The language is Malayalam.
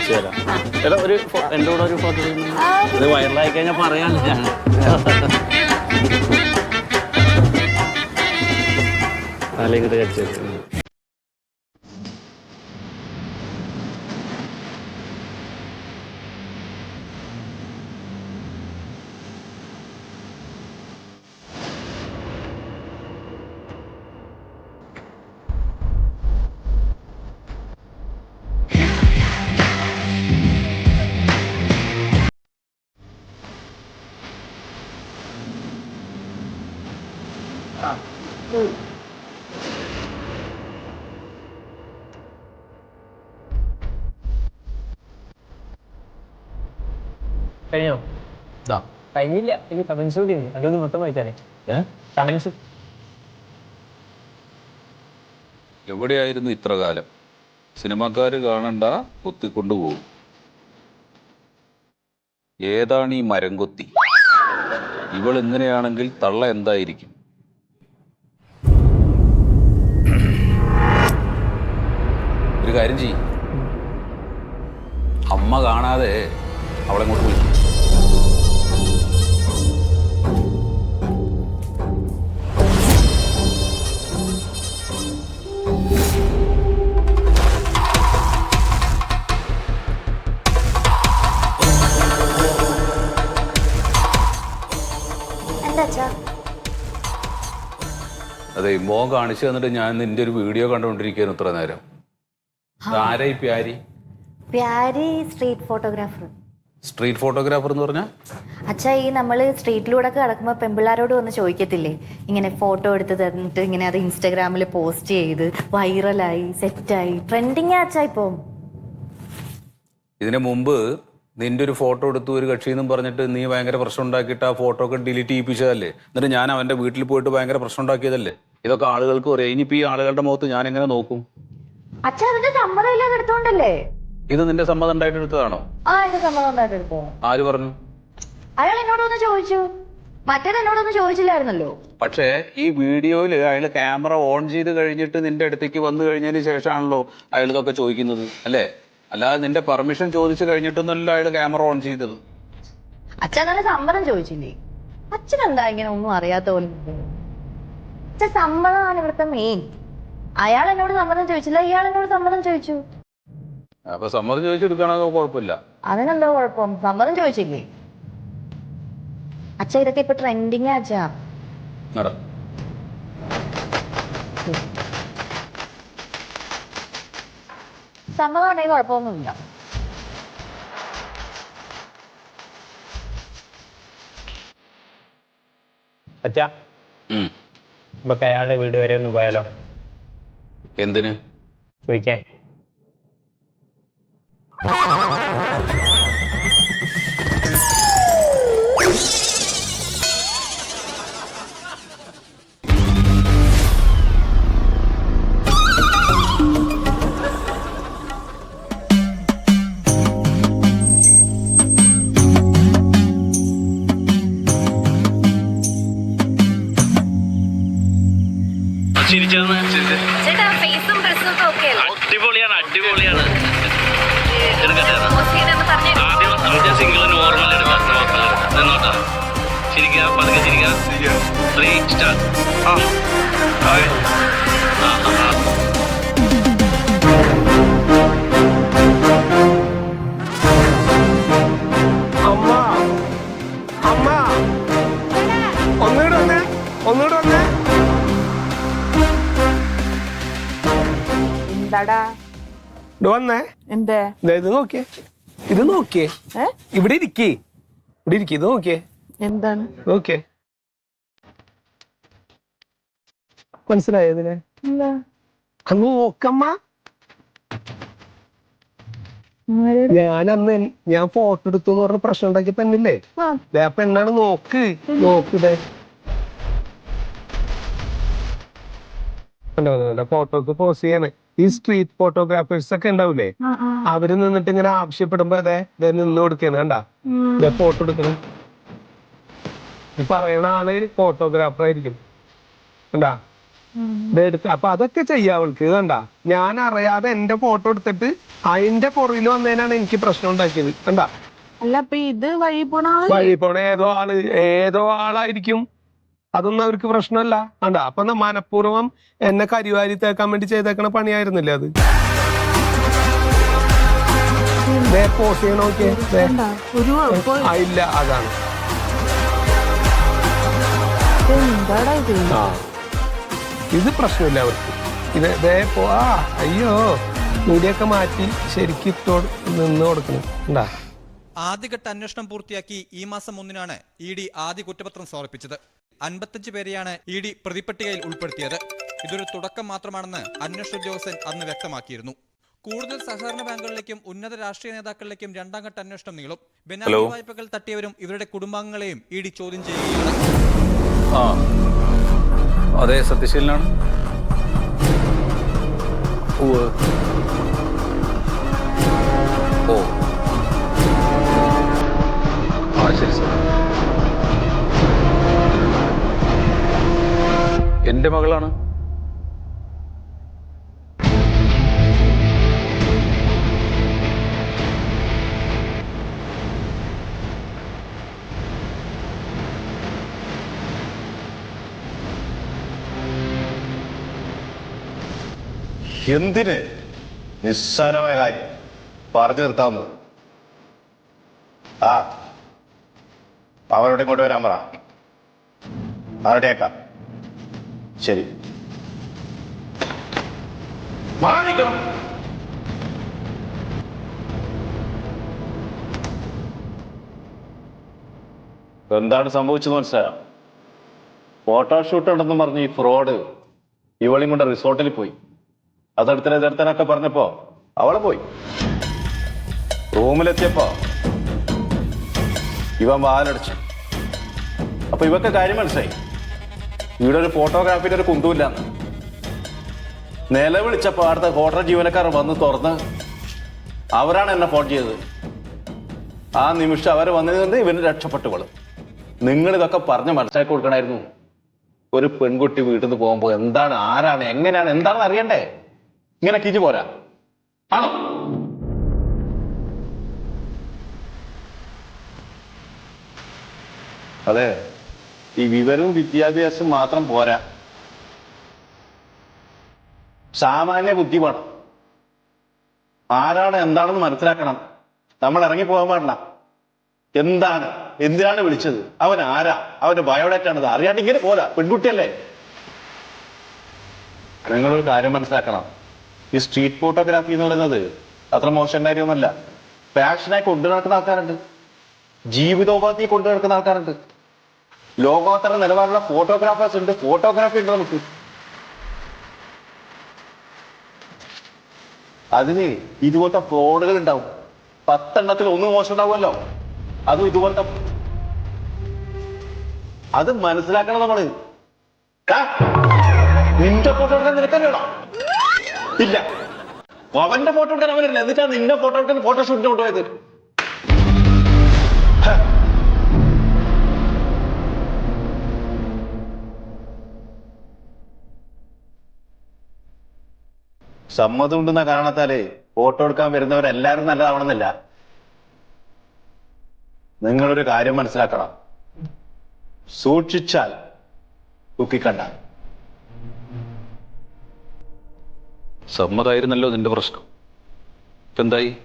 അയച്ചു തരാം. ചേട്ടാ ഒരു എന്റെ കൂടെ ഒരു ഫോട്ടോ ഇത് വൈറലായി കഴിഞ്ഞാൽ പറയാൻ ഞാൻ തലയും കൂടെ കടിച്ചു കഴിഞ്ഞോ? കഴിഞ്ഞില്ല. എനിക്ക് കമൻസ് കൂടി ഉണ്ട്. അതൊന്ന് മൊത്തം വായിച്ചാലേ. കമൻസ് എവിടെയായിരുന്നു ഇത്ര കാലം? സിനിമാക്കാർ കാണണ്ട കുത്തിക്കൊണ്ടുപോകും ഏതാണ് ഈ മരം കൊത്തി ഇവൾ ഇങ്ങനെയാണെങ്കിൽ തള്ള എന്തായിരിക്കും? ഒരു കാര്യം ചെയ്യും. അമ്മ കാണാതെ അവളെ കൊണ്ട് വിളിക്കും. അതെ മോൻ കാണിച്ചു തന്നിട്ട് ഞാൻ നിന്റെ ഒരു വീഡിയോ കണ്ടുകൊണ്ടിരിക്കുകയാണ് ഇത്ര നേരം. ആരായി Pyari? Pyari street photographer. Street photographer എന്ന് പറഞ്ഞാൽ അച്ഛാ ഈ നമ്മൾ സ്ട്രീറ്റിലൂടെ കിടക്കുമ്പോൾ പെമ്പിള്ളാരോട് വന്ന് ചോദിക്കത്തില്ലേ? ഇങ്ങനെ ഫോട്ടോ എടുത്ത് തന്നിട്ട് ഇങ്ങനെ അത് ഇൻസ്റ്റാഗ്രാമിൽ പോസ്റ്റ് ചെയ്ത് വൈറലായി സെറ്റായി. ട്രെൻഡിങ് അച്ഛാ ഇപ്പം. ഇതിനു മുമ്പ് നിന്റെ ഒരു ഫോട്ടോ എടുത്തു ഒരു കക്ഷി എന്നും പറഞ്ഞിട്ട് നീ ഭയങ്കര പ്രശ്നം ഉണ്ടാക്കിയിട്ട് ആ ഫോട്ടോ ഒക്കെ ഡിലീറ്റ് ചെയ്യിപ്പിച്ചതല്ലേ? എന്നിട്ട് ഞാൻ അവന്റെ വീട്ടിൽ പോയിട്ട് ഭയങ്കര പ്രശ്നം ഉണ്ടാക്കിയതല്ലേ? ഇതൊക്കെ ആളുകൾക്ക് പറയാം ഇനിയിപ്പോ ഈ ആളുകളുടെ മുഖത്ത് ഞാൻ എങ്ങനെ നോക്കും? അച്ഛാ അതിന്റെ സമ്മതം ഇല്ലാതെ എടുത്തോണ്ടല്ലേ? ഇത് നിന്റെ സമ്മതം ഉണ്ടായിട്ട് എടുത്തതാണോ? ആ എന്റെ സമ്മതം ഉണ്ടായിട്ട് എടുത്തോ? ആര് പറഞ്ഞു? അയാൾ എന്നോടൊന്ന് ചോദിച്ചു. മറ്റേത് എന്നോടൊന്നും ചോദിച്ചില്ലായിരുന്നല്ലോ. പക്ഷേ ഈ വീഡിയോയിൽ അയാൾ ക്യാമറ ഓൺ ചെയ്ത് കഴിഞ്ഞിട്ട് നിന്റെ അടുത്തേക്ക് വന്നു കഴിഞ്ഞതിന് ശേഷമാണല്ലോ അയാൾ ഇതൊക്കെ ചോദിക്കുന്നത് അല്ലേ? അല്ലാതെ നിന്റെ പെർമിഷൻ ചോദിച്ചു കഴിഞ്ഞിട്ടൊന്നുമല്ല അയാൾ ക്യാമറ ഓൺ ചെയ്തത്. അച്ഛൻ അങ്ങനെ സമ്മതം ചോദിച്ചില്ലേ? അച്ഛൻ എന്താ ഇങ്ങനെ ഒന്നും അറിയാത്ത പോലെ? അച്ഛൻ സമ്മതമാണ് ഇവിടുത്തെ മെയിൻ അയാൾ എന്നോട് സമ്മതം ചോദിച്ചില്ല ഇയാൾ എന്നോട് സമ്മതം ചോദിച്ചു. അപ്പൊ സമ്മതം ചോദിച്ചെടുക്കാണോ കുഴപ്പമില്ല? അതിനെന്താ കുഴപ്പം? സമ്മതം ചോദിച്ചില്ലേ? അച്ഛ ഇതൊക്കെ ഇപ്പൊ ട്രെൻഡിങ് അച്ഛാ. നട. സമ്മതം ഉണ്ടെങ്കിൽ കുഴപ്പമൊന്നുമില്ല. അച്ഛാ. നമുക്ക് അയാളുടെ വീട് വരെ ഒന്ന് പോയാലോ? എന്തിന്? ചോദിക്കാൻ. ഒക്കെ അടിപൊളിയാണ് അടിപൊളിയാണ്. എടുക്കട്ടെ. ആദ്യം നമുക്ക് സിംഗിൾ നോർമൽ എടുക്കാം. നോർമൽ എടുക്കാം. നിന്നോട്ടാ ചിരിക്കുക പതുക്കെ ചിരിക്കുക ത്രീ സ്റ്റാർട്ട് ആ ആ, എന്താടാ വന്നേ. എന്തേ? ഇത് നോക്കിയേ. ഇത് നോക്കിയേ? ഇവിടെ ഇരിക്കേ. ഇവിടെ ഇരിക്കേ. ഇത് നോക്കിയേ. എന്താണ്? നോക്കിയേ. മനസ്സിലായോ ഇതിനെ അങ്ങ് നോക്കമ്മ. ഞാൻ അന്ന് ഞാൻ ഫോട്ടോ എടുത്തു എന്ന് പറഞ്ഞ പ്രശ്നം ഉണ്ടാക്കിയ പെണ്ണില്ലേ? ആ. പെണ്ണാണ് നോക്ക്. നോക്കിടേ ഫോട്ടോക്ക് പോസ്റ്റ് ചെയ്യാണ്. ഈ സ്ട്രീറ്റ് ഫോട്ടോഗ്രാഫേഴ്സ് ഒക്കെ ഉണ്ടാവില്ലേ അവർ നിന്നിട്ട് ഇങ്ങനെ ആവശ്യപ്പെടുമ്പോ അതെ ദേ നിന്ന് കൊടുക്കാണ് കണ്ടാ? ഫോട്ടോ എടുക്കണം. പറയണ ആൾ ഫോട്ടോഗ്രാഫർ ആയിരിക്കും. കണ്ടാ? എടുത്ത് അപ്പൊ അതൊക്കെ ചെയ്യാം അവൾക്ക് കണ്ട? ഞാൻ അറിയാതെ എന്റെ ഫോട്ടോ എടുത്തിട്ട് അതിന്റെ പുറകിൽ വന്നതിനാണ് എനിക്ക് പ്രശ്നം ഉണ്ടാക്കിയത് കണ്ടാ? അല്ല അപ്പൊ ഇത് വഴി പോണ വഴി പോണ ഏതോ ആൾ ഏതോ ആളായിരിക്കും. അതൊന്നും അവർക്ക് പ്രശ്നമല്ല. കണ്ട? അപ്പൊ മനഃപൂർവം എന്നെ കരിവാരി തേക്കാൻ വേണ്ടി ചെയ്തേക്കണ പണിയായിരുന്നില്ലേ അത്? പോസ് ചെയ്യണ നോക്കിയേ. ഇല്ല അതാണ്. ഇത്? ആ. ഇത് പ്രശ്നമില്ല അവർക്ക്. ഇത് ദേ പോ ആ അയ്യോ. മുടിയൊക്കെ മാറ്റി ശരിക്കും ഇട്ടോ നിന്ന് കൊടുക്കണം. ഉണ്ടാ ആദ്യഘട്ട അന്വേഷണം പൂർത്തിയാക്കി ഈ മാസം ഒന്നിനാണ് ഇ ഡി ആദ്യ കുറ്റപത്രം സമർപ്പിച്ചത്. അൻപത്തഞ്ച് പേരെയാണ് ഇ ഡി പ്രതിപട്ടികയിൽ ഉൾപ്പെടുത്തിയത്. ഇതൊരു തുടക്കം മാത്രമാണെന്ന് അന്വേഷണ ഉദ്യോഗസ്ഥൻ അന്ന് വ്യക്തമാക്കിയിരുന്നു. കൂടുതൽ സഹകരണ ബാങ്കുകളിലേക്കും ഉന്നത രാഷ്ട്രീയ നേതാക്കളിലേക്കും രണ്ടാം ഘട്ട അന്വേഷണം നീളും. ബെനാമി. വായ്പകൾ തട്ടിയവരും ഇവരുടെ കുടുംബാംഗങ്ങളെയും ഇ ഡി ചോദ്യം ചെയ്യുകയാണ്. അതെ സത്യശീലനാണ്. ഉവ്വ്. ഓ. മകളാണ്. എന്തിന് നിസ്സാരമായ കാര്യം പറഞ്ഞു നിർത്താവുന്നത്? ആ അവരോട് ഇങ്ങോട്ട് വരാൻ പറ. ആരുടെയൊക്കാം ശരി. മാറിക്കണം എന്താണ് സംഭവിച്ചത് മനസ്സിലായോ? ഫോട്ടോഷൂട്ട് ഉണ്ടെന്ന് പറഞ്ഞ് ഈ ഫ്രോഡ് ഇവളെയും കൊണ്ട് റിസോർട്ടിൽ പോയി. അതെടുത്തനെ ഇതെടുത്തനൊക്കെ പറഞ്ഞപ്പോ അവളെ പോയി. റൂമിലെത്തിയപ്പോ ഇവൻ വാലടിച്ചു. അപ്പൊ ഇവക്ക് കാര്യം മനസ്സിലായി. ഇവിടെ ഒരു ഫോട്ടോഗ്രാഫിന്റെ ഒരു കുന്തുമില്ല നിലവിളിച്ചപ്പോ അടുത്ത ഹോട്ടൽ ജീവനക്കാർ വന്ന് തുറന്ന് അവരാണ് എന്നെ ഫോൺ ചെയ്തത്. ആ നിമിഷം അവർ വന്നിരുന്നത് ഇവന് രക്ഷപ്പെട്ടുകൊള്ളു നിങ്ങൾ ഇതൊക്കെ പറഞ്ഞ് മനസ്സിലാക്കി കൊടുക്കണമായിരുന്നു ഒരു പെൺകുട്ടി വീട്ടിൽ നിന്ന് പോകുമ്പോൾ എന്താണ് ആരാണ് എങ്ങനെയാണ് എന്താണെന്ന് അറിയണ്ടേ? ഇങ്ങനെ കിജി പോരാ. ആണോ? അതെ. ഈ വിവരവും വിദ്യാഭ്യാസം മാത്രം പോരാ. സാമാന്യ ബുദ്ധി വേണം. ആരാണ് എന്താണെന്ന് മനസ്സിലാക്കണം. നമ്മൾ ഇറങ്ങി പോകാൻ പാടില്ല. എന്താണ്? എന്തിനാണ് വിളിച്ചത്? അവൻ ആരാ? അവന്റെ ബയോഡേറ്റ ആണത്. ഇങ്ങനെ പോരാ. പെൺകുട്ടിയല്ലേ? നിങ്ങളൊരു കാര്യം മനസ്സിലാക്കണം. ഈ സ്ട്രീറ്റ് ഫോട്ടോഗ്രാഫി എന്ന് പറയുന്നത് അത്ര മോശം കാര്യമൊന്നുമല്ല. പാഷനായി കൊണ്ടു നടക്കുന്ന ആൾക്കാരുണ്ട്. ജീവിതോപാധി കൊണ്ടു നടക്കുന്ന ആൾക്കാരുണ്ട്. ലോകോത്തര നിലവാരമുള്ള ഫോട്ടോഗ്രാഫേഴ്സ് ഉണ്ട്. ഫോട്ടോഗ്രാഫി ഉണ്ട് നമുക്ക്. അതിന് ഇതുപോലത്തെ ഫോണുകൾ ഉണ്ടാവും. പത്തെണ്ണത്തിൽ ഒന്ന് മോശം ഉണ്ടാവുമല്ലോ അതും ഇതുപോലത്തെ അത് മനസ്സിലാക്കണം നമ്മൾ. നിന്റെ ഫോട്ടോ എടുക്കാൻ നിനക്കറിയണോ ഇല്ല. അവന്റെ ഫോട്ടോ എടുക്കാൻ അവനല്ല. എന്നിട്ടാ നിന്റെ ഫോട്ടോ എടുക്കാൻ ഫോട്ടോഷൂട്ടിന് കൊണ്ടുപോയത്? സമ്മതം ഉണ്ടെന്ന കാരണത്താലേ ഫോട്ടോ എടുക്കാൻ വരുന്നവരെല്ലാരും നല്ലതാവണമെന്നില്ല. നിങ്ങളൊരു കാര്യം മനസ്സിലാക്കണം. സൂക്ഷിച്ചാൽ കുക്കിക്കണ്ട സമ്മതായിരുന്നല്ലോ നിന്റെ പ്രശ്നം. എന്തായി